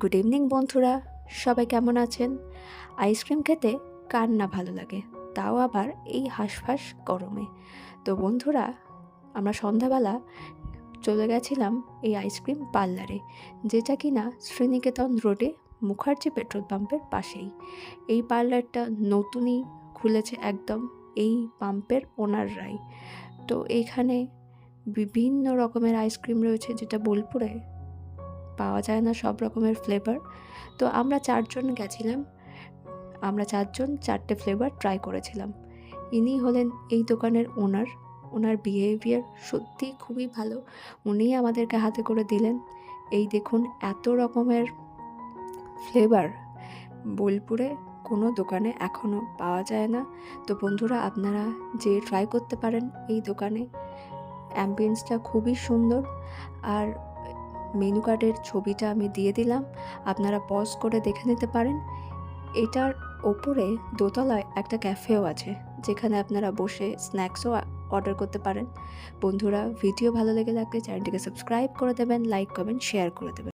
Good evening বন্ধুরা। সবাই কেমন আছেন? আইসক্রিম খেতে কার না ভালো লাগে? তাও আবার এই হাঁসফাঁস গরমে। তো বন্ধুরা, আমরা সন্ধ্যাবেলা চলে গেছিলাম এই আইসক্রিম পার্লারে, যেটা কিনা শ্রীনিকেতন রোডে মুখার্জি পেট্রোল পাম্পের পাশেই। এই পার্লারটা নতুনই খুলেছে একদম এই পাম্পের ওনাররাই। তো এইখানে বিভিন্ন রকমের আইসক্রিম রয়েছে যেটা বোলপুরে পাওয়া যায় না সব রকমের ফ্লেভার তো আমরা চারজন গেছিলাম, আমরা চারজন চারটে ফ্লেভার ট্রাই করেছিলাম। ইনি হলেন এই দোকানের ওনার ওনার বিহেভিয়ার সত্যি খুবই ভালো। উনিই আমাদেরকে হাতে করে দিলেন। এই দেখুন, এত রকমের ফ্লেভার বোলপুরে কোনো দোকানে এখনও পাওয়া যায় না। তো বন্ধুরা, আপনারা যে ট্রাই করতে পারেন এই দোকানে। অ্যাম্বিয়েন্সটা খুবই সুন্দর। আর মেনু কার্ডের ছবিটা আমি দিয়ে দিলাম। আপনারা পজ করে দেখে নিতে পারেন। এটার ওপরে দোতলায় একটা ক্যাফেও আছে, যেখানে আপনারা বসে স্ন্যাক্সও অর্ডার করতে পারেন। বন্ধুরা ভিডিও ভালো লেগে থাকলে চ্যানেলটিকে সাবস্ক্রাইব করে দেবেন লাইক করবেন শেয়ার করে দেবেন।